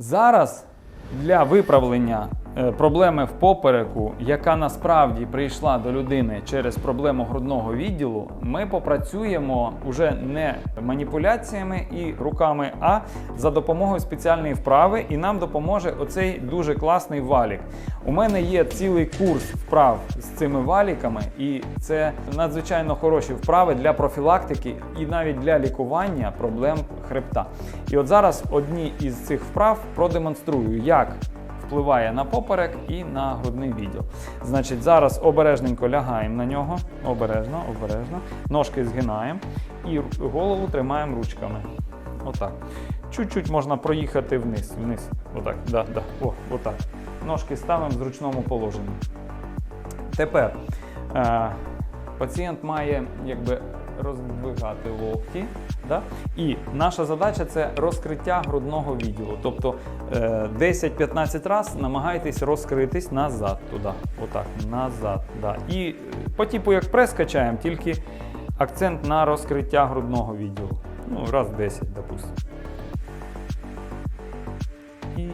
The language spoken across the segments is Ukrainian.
Зараз для виправлення проблеми в попереку, яка насправді прийшла до людини через проблему грудного відділу, ми попрацюємо уже не маніпуляціями і руками, а за допомогою спеціальної вправи, і нам допоможе оцей дуже класний валік. У мене є цілий курс вправ з цими валіками, і це надзвичайно хороші вправи для профілактики і навіть для лікування проблем хребта. І от зараз одні із цих вправ продемонструю, як впливає на поперек і на грудний відділ. Значить, зараз обережненько лягаємо на нього, обережно, обережно, ножки згинаємо і голову тримаємо ручками. Отак. Чуть-чуть можна проїхати вниз, вниз. Отак, да, да. О, отак. Ножки ставимо в зручному положенні. Тепер е, пацієнт має якби роздвигати локті. Да? І наша задача це розкриття грудного відділу. Тобто е, 10-15 разів намагайтесь розкритись назад, туди, отак, назад. Да. І е, по типу як прес качаємо, тільки акцент на розкриття грудного відділу. Ну, раз 10, допустимо. І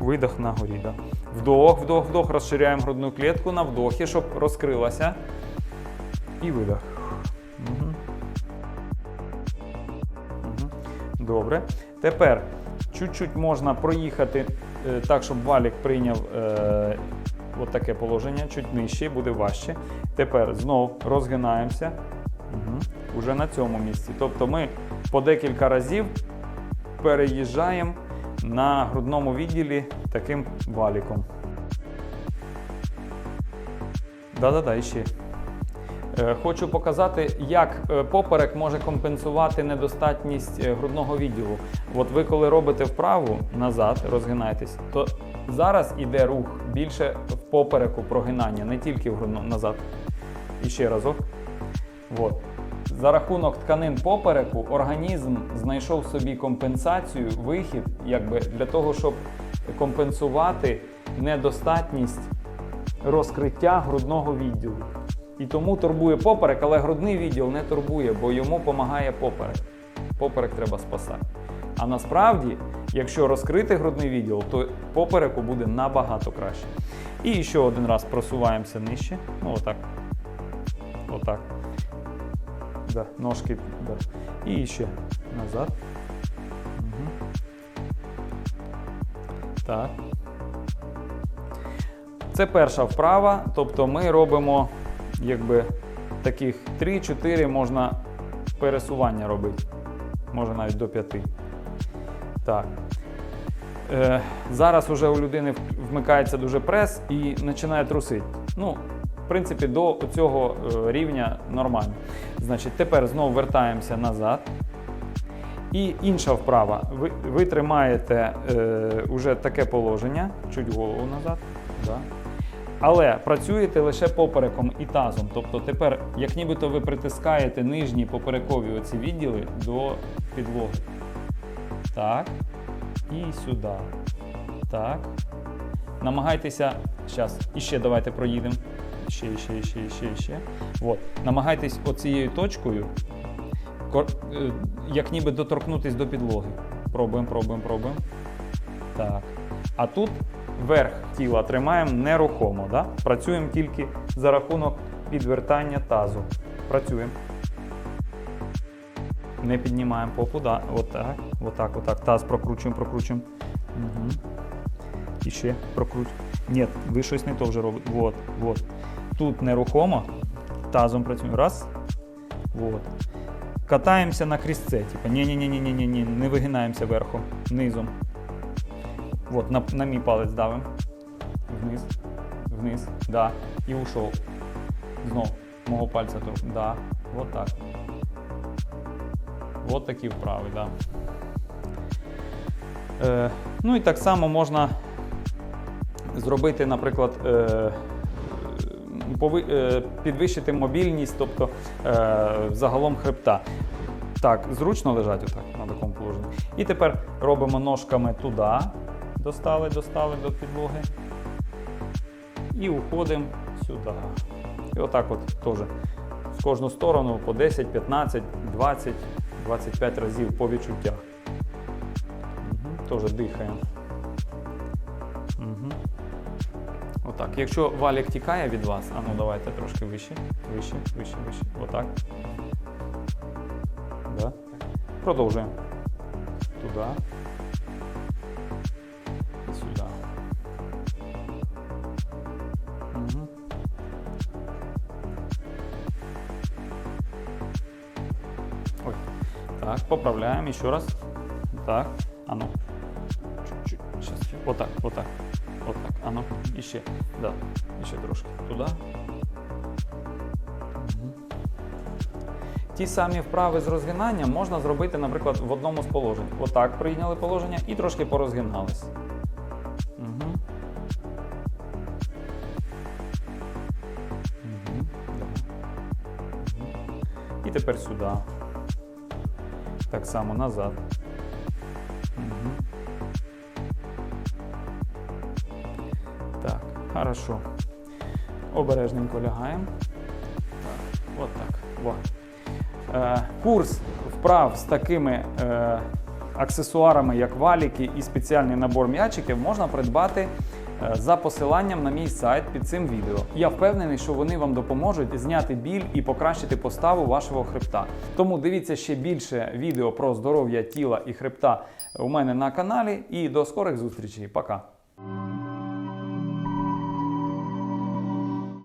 видох на горі. Да. Вдох, вдох, вдох. Розширяємо грудну клітку на вдохі, щоб розкрилася. І видох. Угу. Добре. Тепер чуть-чуть можна проїхати е, так, щоб валік прийняв е, от таке положення, чуть нижче, буде важче. Тепер знов розгинаємося. Угу. Уже на цьому місці. Тобто ми по декілька разів переїжджаємо на грудному відділі таким валіком. Да-да-да, іще. Е, Хочу показати, як е, поперек може компенсувати недостатність е, грудного відділу. От ви коли робите вправу назад, розгинаєтесь, то зараз іде рух більше в попереку прогинання, не тільки в грудному назад. І ще разок. От. За рахунок тканин попереку організм знайшов собі компенсацію, вихід, якби для того, щоб компенсувати недостатність розкриття грудного відділу. І тому турбує поперек, але грудний відділ не турбує, бо йому допомагає поперек. Поперек треба спасати. А насправді, якщо розкрити грудний відділ, то попереку буде набагато краще. І ще один раз просуваємося нижче. Ну, отак. Отак. Да, ножки. Да. І ще назад. Угу. Так. Це перша вправа, тобто ми робимо якби таких 3-4 можна пересування робити. Може навіть до 5. Так. Е, зараз уже у людини вмикається дуже прес і починає трусити. Ну, в принципі, до цього е, рівня нормально. Значить, тепер знову вертаємося назад. І інша вправа. Ви, ви тримаєте е, уже таке положення, чуть голову назад. Да. Але працюєте лише попереком і тазом. Тобто тепер, як нібито ви притискаєте нижні поперекові оці відділи до підлоги. Так. І сюди. Так. Намагайтеся. Зараз, іще давайте проїдемо. Ще, ще, ще, ще, ще. От. Намагайтесь оцією точкою, е, як ніби доторкнутись до підлоги. Пробуємо, пробуємо, пробуємо. Так. А тут верх тіла тримаємо нерухомо. Да? Працюємо тільки за рахунок підвертання тазу. Працюємо. Не піднімаємо попу, да. Отак, отак, отак. Таз прокручуємо, прокручуємо. Угу. І ще прокручуємо. Ні, ви щось не то вже робите. Вот, вот. Тут нерухомо. Тазом працюємо. Раз. Вот. Катаємося на хрестце. Типа, ні-ні-ні-ні-ні, не вигинаємося верхом, низом. Вот, на, на мій палець давим. Вниз. Вниз. Да. І ушов. Знов. Мого пальця трохи. Да. Вот так. Вот такі вправи, да. Е, ну і так само можна зробити, наприклад, е, е, підвищити мобільність, тобто е, загалом хребта. Так, зручно лежать отак на такому положенні. І тепер робимо ножками туди, достали, достали до підлоги. І уходимо сюди. І отак от теж. В кожну сторону по 10, 15, 20, 25 разів по відчуттях. Мгм. Теж дихаємо. Угу. Отак. Якщо валік тікає від вас, а ну давайте трошки вище, вище, вище, вище. Отак. Да. Продовжуємо. Туди. Так, поправляємо еще раз. Так, а ну. Чуть-чуть. Сейчас. Вот так, вот так. Вот так. А ну, іще. Да. Іще трошки. Туди. Ті самі вправи з розгинанням можна зробити, наприклад, в одному з положень. Отак прийняли положення і трошки порозгинались. Угу. Угу. І тепер сюди. Так само назад. Мгм. Так, хорошо. Обережненько лягаємо. От так. Во. Е, курс вправ з такими е, аксесуарами, як валіки і спеціальний набор м'ячиків, можна придбати за посиланням на мій сайт під цим відео. Я впевнений, що вони вам допоможуть зняти біль і покращити поставу вашого хребта. Тому дивіться ще більше відео про здоров'я тіла і хребта у мене на каналі. І до скорих зустрічей. Пока!